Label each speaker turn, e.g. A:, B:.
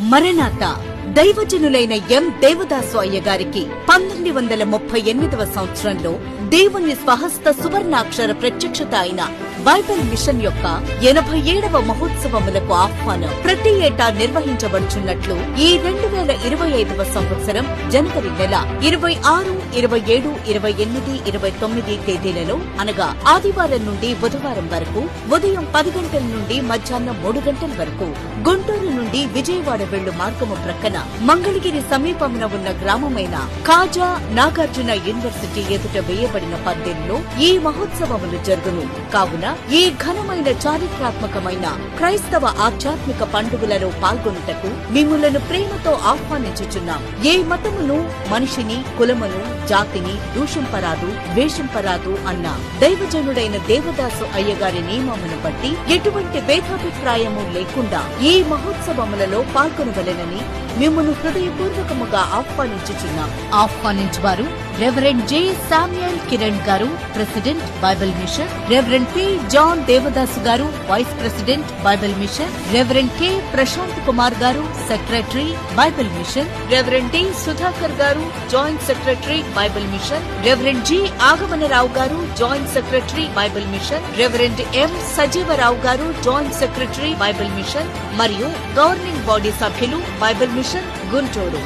A: మరణాత దైవజనులైన ఎం. దేవదాసు అయ్య గారికి పంతొమ్మిది వందల ముప్పై ఎనిమిదవ సంవత్సరంలో దేవుని స్వహస్త సువర్ణాక్షర ప్రత్యక్షత అయిన బైబిల్ మిషన్ యొక్క ఎనభై ఏడవ మహోత్సవములకు ఆహ్వానం ప్రతి ఏటా నిర్వహించబడుచున్నట్లు ఈ రెండు వేల ఇరవై ఐదవ సంవత్సరం జనవరి నెల ఇరవై ఆరు ఇరవై ఏడు ఇరవై ఎనిమిది ఇరవై తొమ్మిది తేదీలలో అనగా ఆదివారం నుండి బుధవారం వరకు ఉదయం పది గంటల నుండి మధ్యాహ్నం మూడు గంటల వరకు గుంటూరు నుండి విజయవాడ వెళ్ళు మార్గము ప్రక్కన మంగళగిరి సమీపమున ఉన్న గ్రామమైన కాజా నాగార్జున యూనివర్సిటీ ఎదుట వేయబడిన పందెంలో ఈ మహోత్సవములు జరుగును. కావున ఈ ఘనమైన చారిత్రాత్మకమైన క్రైస్తవ ఆధ్యాత్మిక పండుగలలో పాల్గొనుటకు మిమ్ములను ప్రేమతో ఆహ్వానించుచున్నాం. ఏ మతమును మనిషిని కులమును జాతిని దూషింపరాదు ద్వేషింపరాదు అన్న దైవజనుడైన దేవదాసు అయ్యగారి నియమమును బట్టి ఎటువంటి భేదాభిప్రాయము లేకుండా ఈ మహోత్సవములలో పాల్గొనవలెనని మిమ్మల్ని హృదయపూర్వకముగా ఆహ్వానించుచున్నాం. ఆహ్వానించువారు రెవరెండ్ జె సామ్యుయల్ కిరణ్ గారు president Bible mission reverend P John Devadasu గారు vice president Bible mission reverend K Prashanth Kumar గారు secretary Bible mission reverend D Sudhakar గారు joint secretary Bible mission reverend G Agamanarao గారు joint secretary Bible mission reverend M Sajeevarao గారు joint secretary Bible mission మరియు governing body సభ్యులు Bible mission Guntur